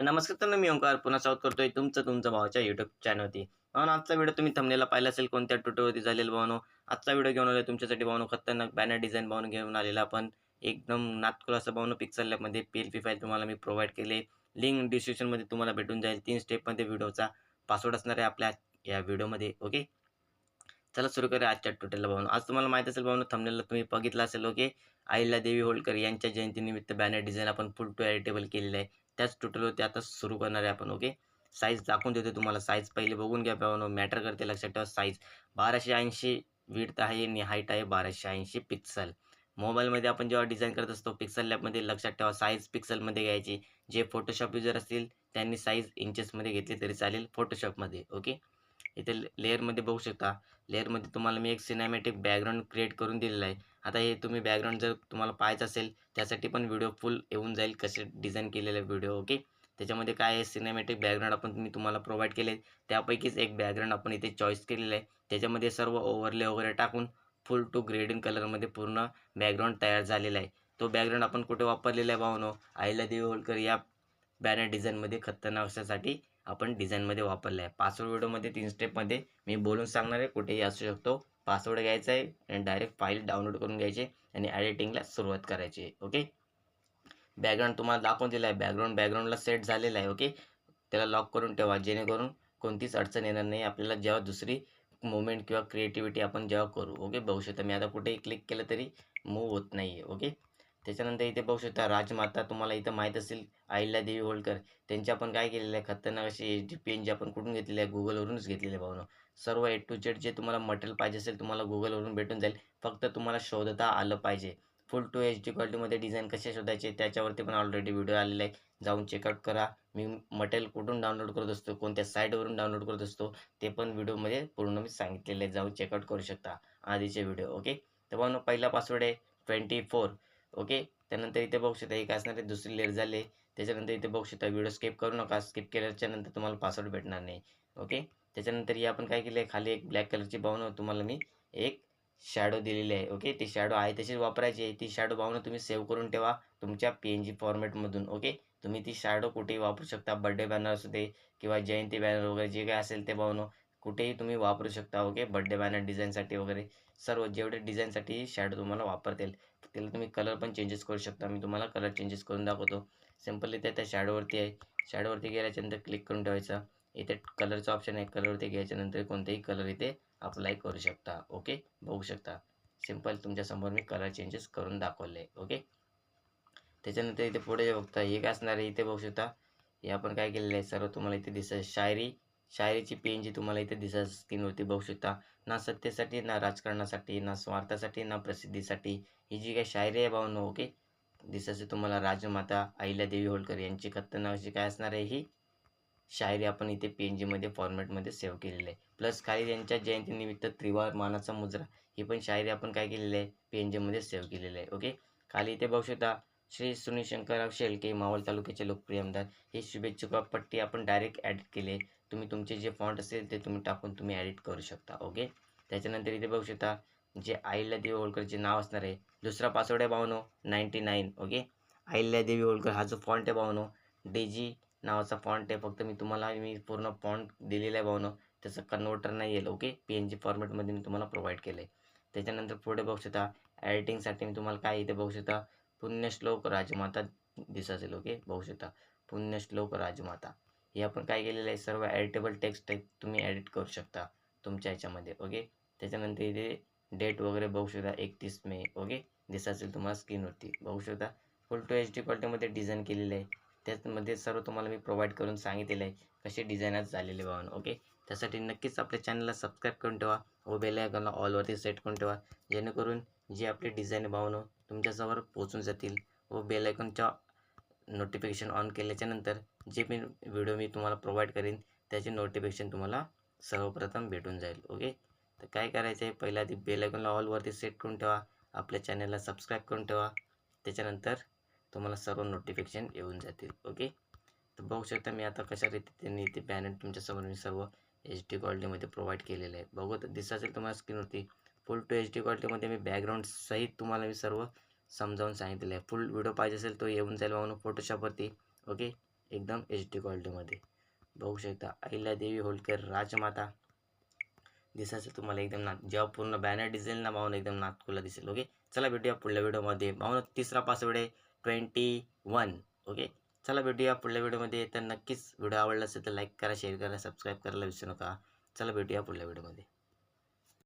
नमस्कार तर मी ओंकार पुन्हा स्वागत करतोय तुमचं तुमचं भावाच्या युट्यूब चॅनलवरती म्हणून आजचा व्हिडिओ तुम्ही थंबनेला पाहिला असेल कोणत्या ट्युटोवरती झालेला भावनो? आजचा व्हिडिओ घेऊन आलो तुमच्यासाठी भावनो खतरनाक बॅनर डिझाईन भावनो घेऊन आलेला आपण. एकदम नातकुल असं भावनो पिक्सल लॅबमध्ये पी एल पी फाईल तुम्हाला मी प्रोव्हाइड केले. लिंक डिस्क्रिप्शनमध्ये तुम्हाला भेटून जाईल. तीन स्टेपमध्ये व्हिडिओचा पासवर्ड असणार आहे आपल्या या व्हिडिओमध्ये ओके चला सुरू करूया आजच्या ट्युटोरियलला भावनो. आज तुम्हाला माहीत असेल भावनो थंबनेला तुम्ही बघितलं असेल ओके आईला देवी होळकर यांच्या जयंतीनिमित्त बॅनर डिझाईन आपण फुल टू एडिटेबल केलेलं आहे. त्याच टोटलवरती आता सुरू करणार आहे आपण ओके साईज दाखवून देतो तुम्हाला. साईज पहिले बघून घ्या भावनो मॅटर करते लक्षात ठेवा साईज बाराशे ऐंशी विड्थ आहे आणि हाईट आहे बाराशे ऐंशी पिक्सल मोबाईलमध्ये आपण जेव्हा डिझाईन करत असतो पिक्सल लॅबमध्ये लक्षात ठेवा साईज पिक्सलमध्ये घ्यायची. जे फोटोशॉप युजर असतील त्यांनी साईज इंचेसमध्ये घेतली तरी चालेल फोटोशॉपमध्ये ओके इथे लेअरमध्ये बघू शकता. लेअरमध्ये तुम्हाला मी एक सिनेमॅटिक बॅकग्राऊंड क्रिएट करून दिलेलं आहे. आता हे तुम्ही बॅकग्राऊंड जर तुम्हाला पाहायचं असेल त्यासाठी पण व्हिडिओ फुल येऊन जाईल कसे डिझाईन केलेले व्हिडिओ ओके त्याच्यामध्ये काय आहे सिनेमॅटिक बॅकग्राऊंड आपण मी तुम्हाला प्रोव्हाइड केले. त्यापैकीच एक बॅकग्राऊंड आपण इथे चॉईस केलेलं आहे. त्याच्यामध्ये सर्व ओव्हरले वगैरे टाकून फुल टू ग्रेडिंग कलरमध्ये पूर्ण बॅकग्राऊंड तयार झालेला आहे. तो बॅकग्राऊंड आपण कुठे वापरलेला आहे भावनो? आईला देवी होळकर या बॅनर डिझाईनमध्ये खतरनाक आपण डिझाईनमध्ये वापरलं आहे. पासवर्ड व्हिडिओमध्ये तीन स्टेपमध्ये मी बोलून सांगणार आहे कुठेही असू शकतो. पासवर्ड घ्यायचा आहे आणि डायरेक्ट फाईल डाउनलोड करून घ्यायची आणि एडिटिंगला सुरुवात करायची आहे ओके? बॅकग्राऊंड तुम्हाला दाखवून दिलं आहे. बॅकग्राऊंड बॅकग्राऊंडला सेट झालेला आहे ओके? त्याला लॉक करून ठेवा जेणेकरून कोणतीच अडचण येणार नाही. आपल्याला जेव्हा दुसरी मुवमेंट किंवा क्रिएटिव्हिटी आपण जेव्हा करू ओके? बघू शकता मी आता कुठेही क्लिक केलं तरी मूव होत नाही आहे ओके? त्याच्यानंतर इथे बघू शकता राजमाता तुम्हाला इथं माहीत असेल अहिल्या देवी होळकर. त्यांच्या आपण काय केलेलं आहे खतरनाक अशी एच डी पी एन जे आपण कुठून घेतलेली आहे गुगलवरूनच घेतलेले आहे भावनं. सर्व ए टू जेड जे तुम्हाला मटेरियल पाहिजे असेल तुम्हाला गुगलवरून भेटून जाईल. फक्त तुम्हाला शोधता आलं पाहिजे. फुल टू एच डी क्वालिटीमध्ये डिझाईन कसे शोधायचे त्याच्यावरती पण ऑलरेडी व्हिडिओ आलेला आहे जाऊन चेकआउट करा. मी मटेरियल कुठून डाउनलोड करत असतो कोणत्या साईटवरून डाउनलोड करत असतो ते पण व्हिडिओमध्ये पूर्ण मी सांगितलेलं आहे जाऊन चेकआउट करू शकता आधीचे व्हिडिओ ओके तर भाऊ पहिला पासवर्ड आहे ट्वेंटी फोर ओके? त्यानंतर इथे बघू शकता एक असणार आहे दुसरी लेअर झाली त्याच्यानंतर इथे बघू शकता व्हिडिओ स्किप करू नका. स्किप केल्याच्यानंतर तुम्हाला पासवर्ड भेटणार नाही. ओके? त्याच्यानंतर हे आपण काय केलं आहे खाली एक ब्लॅक कलरची भावना तुम्हाला मी एक शॅडो दिलेली आहे. ओके? ती शॅडो आहे तशीच वापरायची आहे. ती शॅडो बावनं तुम्ही सेव्ह करून ठेवा तुमच्या पी एन जी फॉर्मॅटमधून ओके? तुम्ही ती शॅडो कुठेही वापरू शकता. बड्डे बॅनर असू दे किंवा जयंती बॅनर वगैरे जे काय असेल ते भावनो कुठेही तुम्ही वापरू शकता. ओके? बड्डे बॅनर डिझाईनसाठी वगैरे सर्व जेवढे डिझाईनसाठी शॅडो तुम्हाला वापरता येईल. त्याला तुम्ही कलर पण चेंजेस करू शकता. मी तुम्हाला कलर चेंजेस करून दाखवतो. सिम्पली त्या त्या शॅडोवरती आहे. शॅडोवरती गेल्याच्यानंतर क्लिक करून ठेवायचा. इथे कलरचा ऑप्शन आहे. कलरवरती घ्यायच्यानंतर कोणतेही कलर इथे अप्लाय करू शकता. ओके बघू शकता. सिंपल तुमच्यासमोर मी कलर चेंजेस करून दाखवले. ओके त्याच्यानंतर इथे पुढे बघता हे काय असणार आहे. इथे बघू शकता. हे आपण काय केलेलं आहे? सर्व तुम्हाला इथे दिसत शायरी शायरीची पेन जी तुम्हाला इथे दिसत स्क्रीनवरती बघू शकता. ना सत्तेसाठी ना राजकारणासाठी ना स्वार्थासाठी ना प्रसिद्धीसाठी. ही जी काही शायरी आहे भावनो ओके दिसायचं तुम्हाला राजमाता अहिल्या देवी होळकर यांची खतरनाक अशी काय असणार आहे ही? शायरी आपण इथे पी एन जीमध्ये फॉर्मॅटमध्ये सेव्ह केलेली आहे. प्लस खाली त्यांच्या जयंतीनिमित्त त्रिवार मानाचा मुजरा. ही पण शायरी आपण काय केलेली आहे? पी एन जीमध्ये सेव्ह केलेली आहे ओके खाली इथे बघू शकता श्री सुनील शंकरराव शेळके मावळ तालुक्याचे लोकप्रिय आमदार. हे शुभेच्छुका पट्टी आपण डायरेक्ट ॲडिट केले तुम्ही तुमचे जे फॉन्ट असेल ते तुम्ही टाकून तुम्ही ॲडिट करू शकता ओके त्याच्यानंतर इथे बघू शकता जे आईला देवी होळकरचे नाव असणार आहे दुसरा पासवर्ड आहे भावनो नाईन्टी नाईन ओके आईला देवी होळकर हा जो फॉन्ट आहे भावनो डी जी नावाचा फॉन्ट आहे. फक्त मी तुम्हाला मी पूर्ण फॉन्ट दिलेला आहे बावनो त्याचं कन्वर्टर नाही येईल ओके पी एन जी फॉर्मॅटमध्ये मी तुम्हाला प्रोव्हाइड केलं आहे त्याच्यानंतर पुढे बघू शकता एडिटिंगसाठी मी तुम्हाला काय इथे बघू शकता पुण्यश्लोक राजमाता दिसत असेल ओके बघू शकता. पुण्यश्लोक राजमाता. हे आपण काय केलेलं आहे? सर्व एडिटेबल टेक्स्ट टाईप तुम्ही एडिट करू शकता तुमच्या ह्याच्यामध्ये ओके त्याच्यानंतर इथे डेट वगैरे बघू शकता एकतीस मे ओके दिसत असेल तुम्हाला स्क्रीनवरती बघू शकता. फुल टू एच डी क्वालिटीमध्ये डिझाईन केलेलं आहे. त्याचमध्ये सर्व तुम्हाला मी प्रोव्हाइड करून सांगितलेलं आहे कसे डिझाईनच झालेले भावना ओके त्यासाठी नक्कीच आपल्या चॅनलला सबस्क्राईब करून ठेवा व बेल आयकॉनला ऑलवरती सेट करून ठेवा जेणेकरून जे आपले डिझाईन भावनं तुमच्याजवळ पोचून जातील व बेल आयकॉनच्या नोटिफिकेशन ऑन केल्याच्यानंतर जे मी व्हिडिओ मी तुम्हाला प्रोव्हाइड करेन त्याचे नोटिफिकेशन तुम्हाला सर्वप्रथम भेटून जाईल. ओके तर काय करायचं आहे पहिल्या आधी बेल आयकॉनला ऑलवरती सेट करून ठेवा. आपल्या चॅनलला सबस्क्राईब करून ठेवा. त्याच्यानंतर तुम्हाला सर्व नोटिफिकेशन येऊन जातील. ओके तर बघू शकता मी आता कशा रीतीने ते बॅनर तुमच्यासमोर मी सर्व एच डी क्वालिटीमध्ये प्रोव्हाइड केलेलं आहे. बघू तर दिसत असेल तुम्हाला स्क्रीनवरती फुल टू एच डी क्वालिटीमध्ये मी बॅकग्राऊंड सहित तुम्हाला मी सर्व समजावून सांगितलेलं आहे. फुल व्हिडिओ पाहिजे असेल तो येऊन जाईल म्हणून फोटोशॉपवरती ओके एकदम एच डी क्वालिटीमध्ये बघू शकता. अहिल्यादेवी होलकर राजमाता. दिसायचं तुम्हाला एकदम ना जेव्हा पूर्ण बॅनर दिसेल ना भावना एकदम नागपूरला दिसेल. ओके चला भेटूया पुढल्या व्हिडिओमध्ये भावना तिसरा पासवर्ड आहे ट्वेंटी वन ओके चला भेटूया पुढल्या व्हिडिओमध्ये तर नक्कीच व्हिडिओ आवडला असेल तर लाईक करा शेअर करा सबस्क्राईब करायला विसरू नका. चला भेटूया पुढल्या व्हिडिओमध्ये